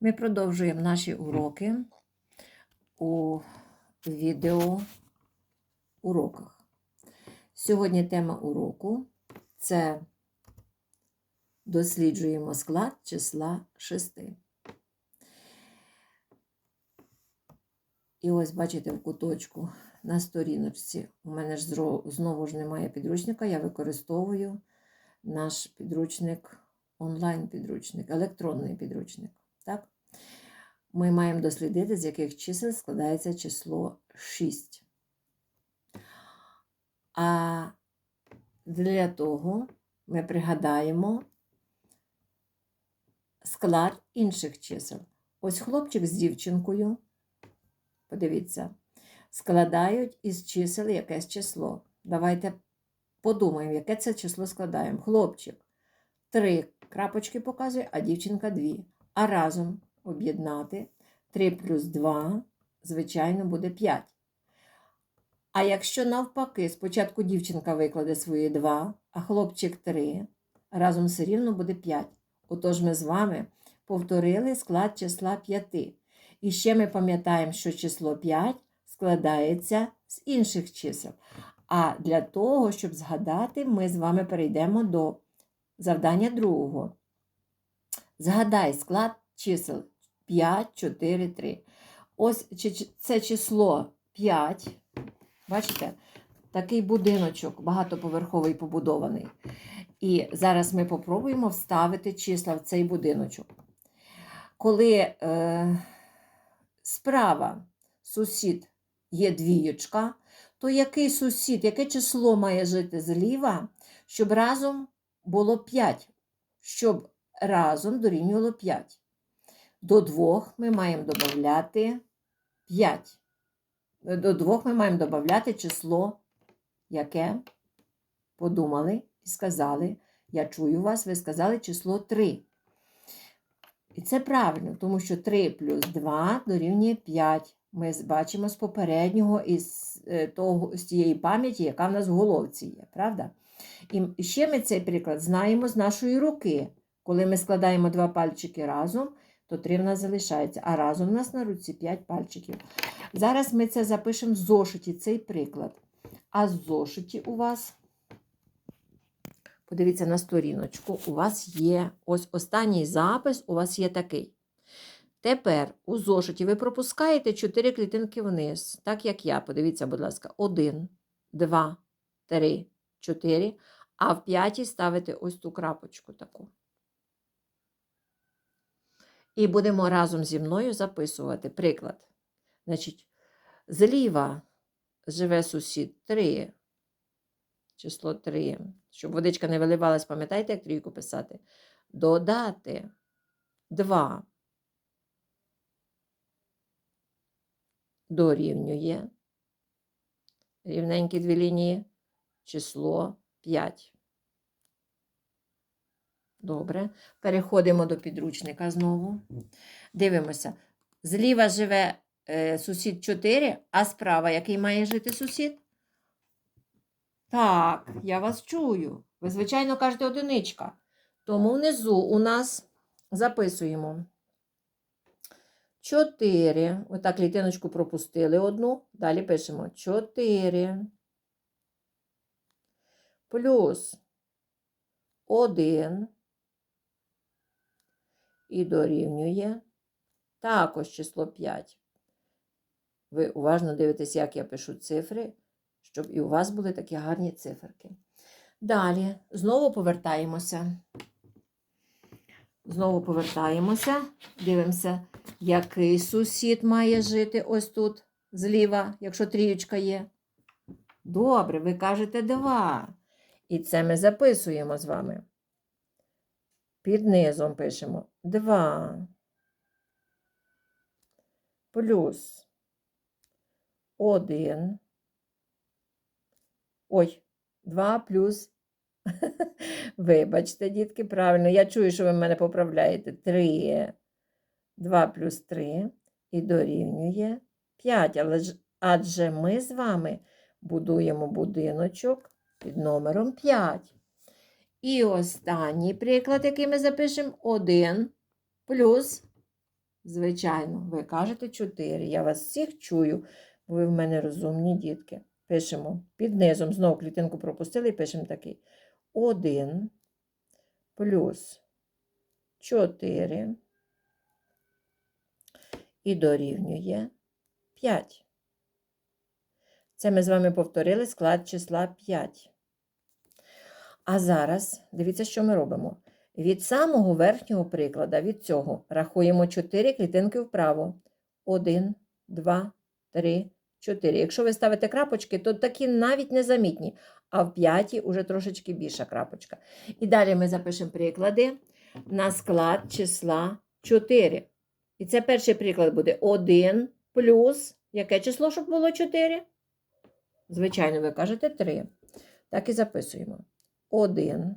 Ми продовжуємо наші уроки у відео уроках. Сьогодні тема уроку це досліджуємо склад числа 6. І ось, бачите, в куточку на сторіночці у мене ж знову ж немає підручника, я використовую наш підручник, онлайн-підручник, електронний підручник. Так? Ми маємо дослідити, з яких чисел складається число 6. А для того ми пригадаємо склад інших чисел. Ось хлопчик з дівчинкою, подивіться, складають із чисел якесь число. Давайте подумаємо, яке це число складаємо. Хлопчик три крапочки показує, а дівчинка дві. А разом об'єднати 3 плюс 2, звичайно, буде 5. А якщо навпаки, спочатку дівчинка викладе свої 2, а хлопчик 3, разом все рівно буде 5. Отож ми з вами повторили склад числа 5. І ще ми пам'ятаємо, що число 5 складається з інших чисел. А для того, щоб згадати, ми з вами перейдемо до завдання другого. Згадай склад чисел 5, 4, 3. Ось це число 5. Бачите? Такий будиночок багатоповерховий побудований. І зараз ми попробуємо вставити числа в цей будиночок. Коли е, справа сусід є двієчка, то який сусід, яке число має жити зліва, щоб разом було 5, щоб разом дорівнювало 5. До двох ми маємо додати 5. До двох ми маємо додати число, яке подумали і сказали. Я чую вас, ви сказали число 3. І це правильно, тому що 3 плюс 2 дорівнює 5. Ми бачимо з попереднього із е, того, з тієї пам'яті, яка в нас в головці є, правда? І ще ми цей приклад знаємо з нашої руки. Коли ми складаємо два пальчики разом, то три в нас залишається, а разом в нас на руці 5 пальчиків. Зараз ми це запишемо в зошиті, цей приклад. А в зошиті у вас, подивіться на сторіночку, у вас є ось останній запис, у вас є такий. Тепер у зошиті ви пропускаєте 4 клітинки вниз, так як я. Подивіться, будь ласка, 1, 2, 3, 4, а в п'ятій ставите ось ту крапочку таку. І будемо разом зі мною записувати приклад. Значить, зліва живе сусід 3, число 3, щоб водичка не виливалась, пам'ятаєте, як трійку писати? Додати 2 дорівнює рівненькі дві лінії, число 5. Добре. Переходимо до підручника знову. Дивимося. Зліва живе е, сусід 4, а справа який має жити сусід? Так, я вас чую. Ви, звичайно, кажете одиничка. Тому внизу у нас записуємо 4. Отак клітиночку пропустили одну. Далі пишемо 4 плюс 1 і дорівнює також число 5. Ви уважно дивитесь, як я пишу цифри, щоб і у вас були такі гарні циферки. Далі, знову повертаємося. Знову повертаємося, дивимося, який сусід має жити ось тут зліва, якщо трієчка є. Добре, ви кажете 2. І це ми записуємо з вами. Під низом пишемо 2 плюс 1. Ой, 2 плюс. Вибачте, дітки, правильно. Я чую, що ви мене поправляєте. 3. 2 плюс 3 і дорівнює 5. Але ж, адже ми з вами будуємо будиночок під номером 5. І останній приклад, який ми запишемо, 1 плюс Звичайно, ви кажете 4. Я вас всіх чую, бо ви в мене розумні дітки. Пишемо під низом, знову клітинку пропустили і пишемо такий. 1 плюс 4 і дорівнює 5. Це ми з вами повторили склад числа 5. А зараз дивіться, що ми робимо. Від самого верхнього приклада, від цього, рахуємо 4 клітинки вправо. 1, 2, 3, 4. Якщо ви ставите крапочки, то такі навіть незамітні, а в п'ятій уже трошечки більша крапочка. І далі ми запишемо приклади на склад числа 4. І це перший приклад буде 1 плюс яке число, щоб було 4? Звичайно, ви кажете 3. Так і записуємо. 1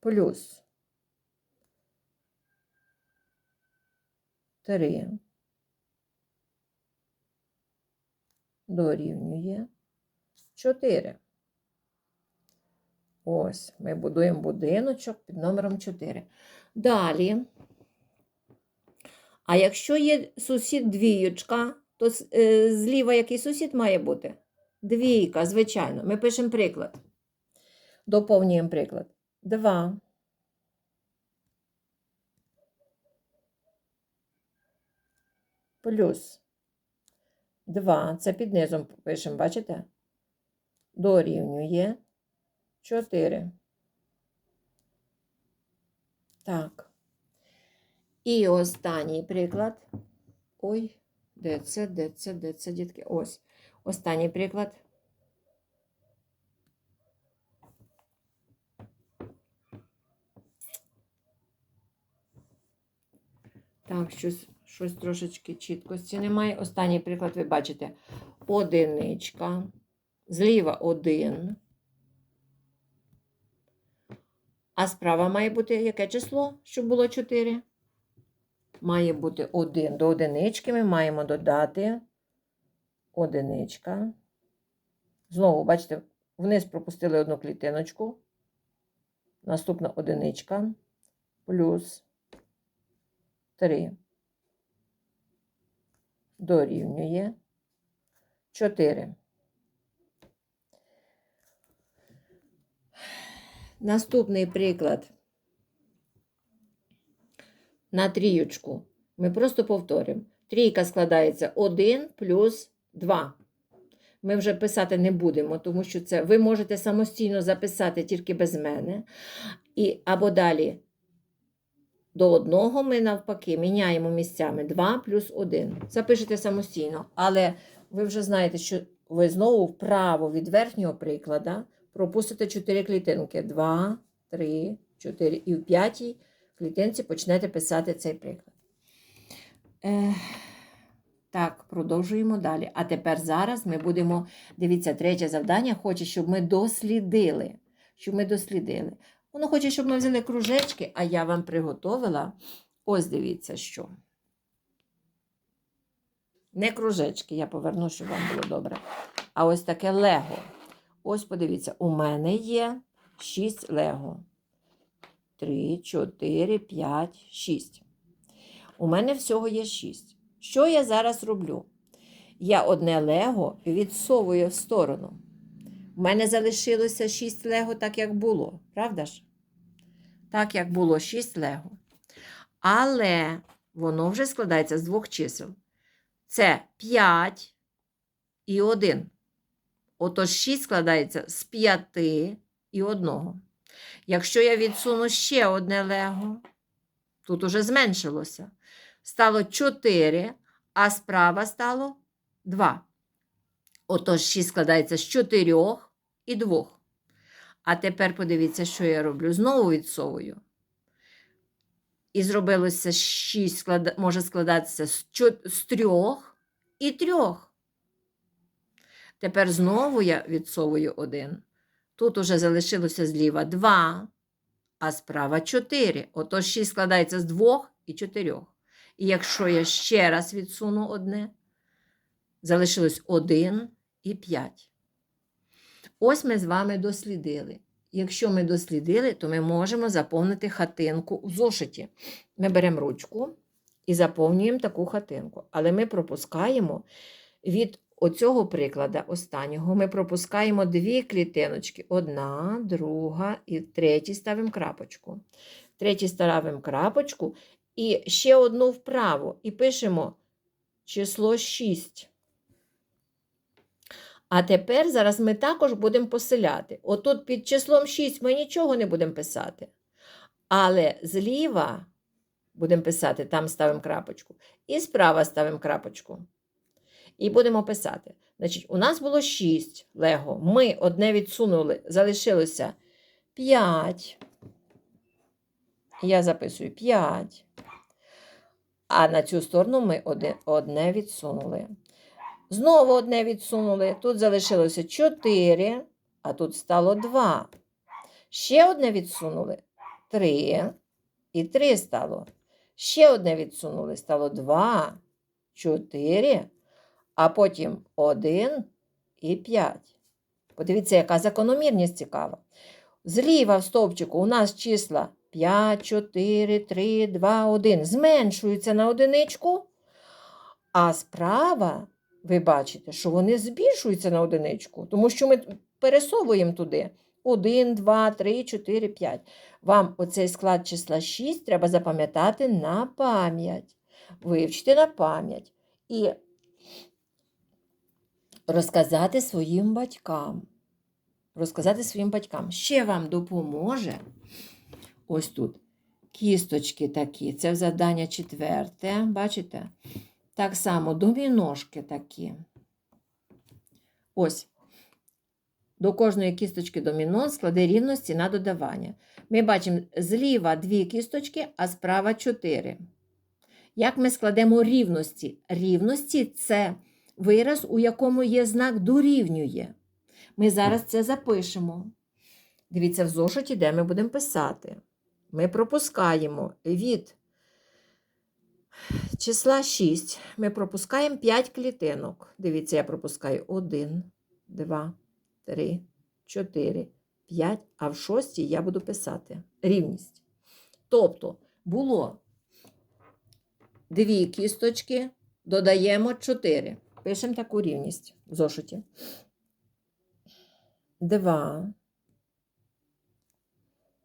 плюс 3 дорівнює 4. Ось, ми будуємо будиночок під номером 4. Далі. А якщо є сусід двіючка, то е, зліва який сусід має бути? Двійка, звичайно. Ми пишемо приклад. Доповнюємо приклад. 2. Плюс 2. Це під низом пишемо, бачите? Дорівнює 4. Так. І останній приклад. Ой, де це, де це, де це, дітки? Ось. Останній приклад. Так, щось, щось трошечки чіткості немає. Останній приклад ви бачите. Одиничка. Зліва один. А справа має бути яке число, щоб було 4? Має бути 1. До одинички ми маємо додати одиничка. Знову, бачите, вниз пропустили одну клітиночку. Наступна одиничка плюс 3 дорівнює 4. Наступний приклад. На трієчку. Ми просто повторимо. Трійка складається 1 плюс 2. Ми вже писати не будемо, тому що це ви можете самостійно записати тільки без мене. І, або далі до одного ми навпаки міняємо місцями 2 плюс 1. Запишете самостійно. Але ви вже знаєте, що ви знову вправо від верхнього приклада пропустите 4 клітинки. 2, 3, 4. І в п'ятій клітинці почнете писати цей приклад. Ех, так, продовжуємо далі. А тепер зараз ми будемо, дивіться, третє завдання хоче, щоб ми дослідили. Щоб ми дослідили. Воно хоче, щоб ми взяли кружечки, а я вам приготовила. Ось дивіться, що. Не кружечки, я поверну, щоб вам було добре. А ось таке лего. Ось подивіться, у мене є 6 лего. 3, 4, 5, 6. У мене всього є 6. Що я зараз роблю? Я одне лего відсовую в сторону. У мене залишилося 6 лего так, як було. Правда ж? Так, як було 6 лего. Але воно вже складається з двох чисел. Це 5 і 1. Отож 6 складається з 5 і 1. Якщо я відсуну ще одне лего, тут уже зменшилося. Стало 4, а справа стало 2. Отож 6 складається з 4 і 2. А тепер подивіться, що я роблю. Знову відсовую. І зробилося 6, склад... може складатися з, 3 і 3. Тепер знову я відсовую 1. Тут уже залишилося зліва 2, а справа 4. Отож 6 складається з 2 і 4. І якщо я ще раз відсуну одне, залишилось 1 і 5. Ось ми з вами дослідили. Якщо ми дослідили, то ми можемо заповнити хатинку у зошиті. Ми беремо ручку і заповнюємо таку хатинку. Але ми пропускаємо від оцього прикладу останнього, ми пропускаємо дві клітиночки. Одна, друга і третій ставимо крапочку. Третій ставимо крапочку і ще одну вправо. І пишемо число 6. А тепер зараз ми також будемо поселяти. Отут під числом 6 ми нічого не будемо писати. Але зліва будемо писати, там ставимо крапочку. І справа ставимо крапочку. І будемо писати. Значить, у нас було 6 лего. Ми одне відсунули, залишилося 5. Я записую 5. А на цю сторону ми одне, відсунули. Знову одне відсунули. Тут залишилося 4, а тут стало 2. Ще одне відсунули 3. І 3 стало. Ще одне відсунули, стало 2, 4, а потім 1 і 5. Подивіться, яка закономірність цікава. Зліва в стовпчику у нас числа 5, 4, 3, 2, 1 зменшуються на одиничку, а справа ви бачите, що вони збільшуються на одиничку, тому що ми пересовуємо туди 1, 2, 3, 4, 5. Вам оцей склад числа 6 треба запам'ятати на пам'ять. Вивчити на пам'ять. І розказати своїм батькам. Розказати своїм батькам. Ще вам допоможе ось тут кісточки такі. Це завдання четверте. Бачите? Так само доміношки такі. Ось. До кожної кісточки доміно складе рівності на додавання. Ми бачимо зліва дві кісточки, а справа чотири. Як ми складемо рівності? Рівності це вираз, у якому є знак дорівнює. Ми зараз це запишемо. Дивіться, в зошиті, де ми будемо писати. Ми пропускаємо від числа 6. Ми пропускаємо 5 клітинок. Дивіться, я пропускаю 1, 2, 3, 4, 5, а в шостій я буду писати рівність. Тобто було дві кісточки, додаємо 4. Пишемо таку рівність в зошиті. 2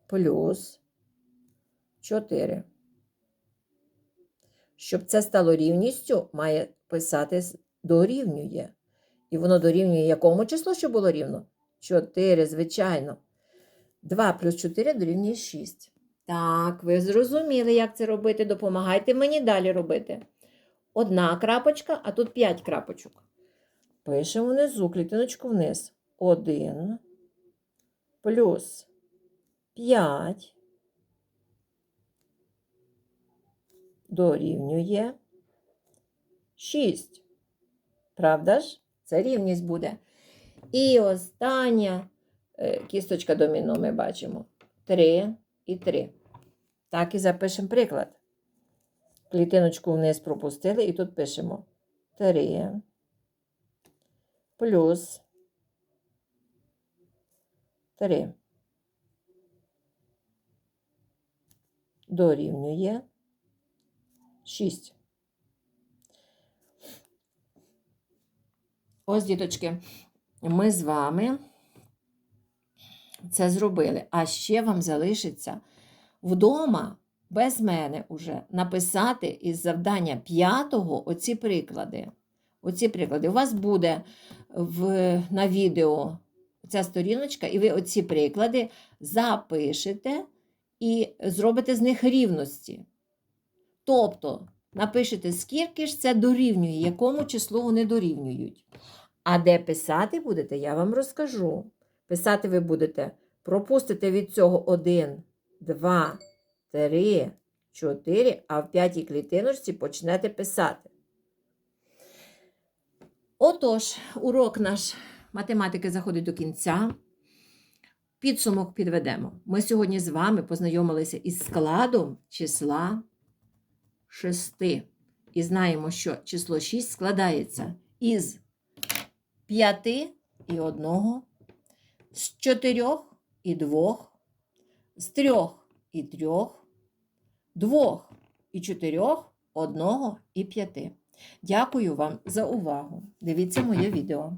плюс 4. Щоб це стало рівністю, має писати дорівнює. І воно дорівнює якому числу, що було рівно? 4, звичайно. 2 плюс 4 дорівнює 6. Так, ви зрозуміли, як це робити. Допомагайте мені далі робити. Одна крапочка, а тут 5 крапочок. Пишемо внизу, клітиночку вниз. 1 плюс 5 дорівнює 6. Правда ж? Це рівність буде. І остання е, кісточка доміно ми бачимо 3 і 3. Так і запишемо приклад. Клітиночку вниз пропустили, і тут пишемо 3 плюс 3. Дорівнює 6. Ось, діточки, ми з вами це зробили. А ще вам залишиться вдома без мене уже написати із завдання п'ятого оці приклади. Оці приклади. У вас буде в, на відео ця сторіночка, і ви оці приклади запишете і зробите з них рівності. Тобто, напишете, скільки ж це дорівнює, якому числу вони дорівнюють. А де писати будете, я вам розкажу. Писати ви будете, пропустите від цього 1, 2, 3, 4, а в п'ятій клітиночці почнете писати. Отож, урок наш математики заходить до кінця. Підсумок підведемо. Ми сьогодні з вами познайомилися із складом числа 6. І знаємо, що число 6 складається із 5 і 1, з 4 і 2, з 3 і 3, 2 і 4, 1 і 5. Дякую вам за увагу. Дивіться моє відео.